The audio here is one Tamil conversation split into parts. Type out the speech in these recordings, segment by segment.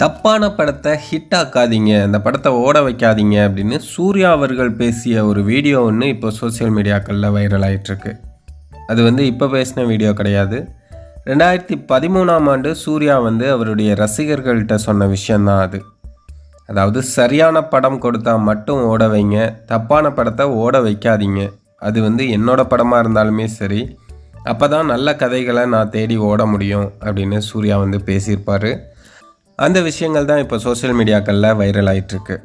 தப்பான படத்தை ஹிட் ஆக்காதீங்க அந்த படத்தை ஓட வைக்காதீங்க அப்படின்னு சூர்யா அவர்கள் பேசிய ஒரு வீடியோ ஒன்று இப்போ சோஷியல் மீடியாக்களில் வைரல் ஆயிட்டிருக்கு. அது வந்து இப்போ பேசின வீடியோ கிடையாது. ரெண்டாயிரத்தி பதிமூணாம் ஆண்டு சூர்யா வந்து அவருடைய ரசிகர்கள்கிட்ட சொன்ன விஷயந்தான் அது. அதாவது சரியான படம் கொடுத்தா மட்டும் ஓட வைங்க தப்பான படத்தை ஓட வைக்காதீங்க. அது வந்து என்னோட படமாக இருந்தாலுமே சரி அப்போ தான் நல்ல கதைகளை நான் தேடி ஓட முடியும் அப்படின்னு சூர்யா வந்து பேசியிருப்பார். அந்த விஷயங்கள் தான் இப்போ சோஷியல் மீடியாக்களில் வைரல் ஆகிட்டுருக்கு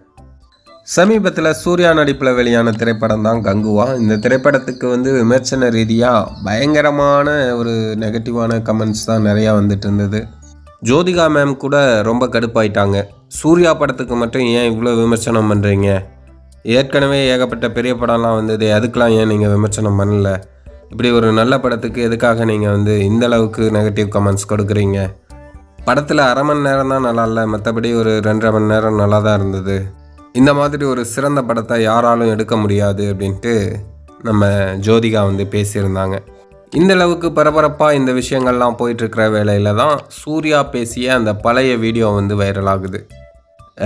சமீபத்தில் சூர்யா நடிப்பில் வெளியான திரைப்படம் தான் கங்குவா. இந்த திரைப்படத்துக்கு வந்து விமர்சன ரீதியாக பயங்கரமான ஒரு நெகட்டிவான கமெண்ட்ஸ் தான் நிறையா வந்துட்டு இருந்தது. ஜோதிகா மேம் கூட ரொம்ப கடுப்பாயிட்டாங்க. சூர்யா படத்துக்கு மட்டும் ஏன் இவ்வளோ விமர்சனம் பண்ணுறீங்க ஏற்கனவே ஏகப்பட்ட பெரிய படம்லாம் வந்தது அதுக்கெலாம் ஏன் நீங்கள் விமர்சனம் பண்ணல? இப்படி ஒரு நல்ல படத்துக்கு எதுக்காக நீங்கள் வந்து இந்த அளவுக்கு நெகட்டிவ் கமெண்ட்ஸ் கொடுக்குறீங்க? படத்தில் அரை மணி நேரம் தான் நல்லா இல்லை மற்றபடி ஒரு ரெண்டரை மணி நேரம் நல்லா தான் இருந்தது. இந்த மாதிரி ஒரு சிறந்த படத்தை யாராலும் எடுக்க முடியாது அப்படின்ட்டு நம்ம ஜோதிகா வந்து பேசியிருந்தாங்க. இந்த அளவுக்கு பரபரப்பாக இந்த விஷயங்கள்லாம் போயிட்டுருக்கிற வேலையில் தான் சூர்யா பேசிய அந்த பழைய வீடியோ வந்து வைரல் ஆகுது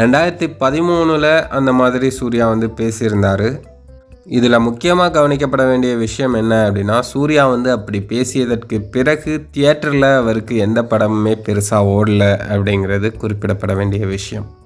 ரெண்டாயிரத்தி பதிமூணில் அந்த மாதிரி சூர்யா வந்து பேசியிருந்தார். இதில் முக்கியமாக கவனிக்கப்பட வேண்டிய விஷயம் என்ன அப்படின்னா சூர்யா வந்து அப்படி பேசியதற்கு பிறகு தியேட்டரில் அவருக்கு எந்த படமுமே பெருசாக ஓடல அப்படிங்கிறது குறிப்பிடப்பட வேண்டிய விஷயம்.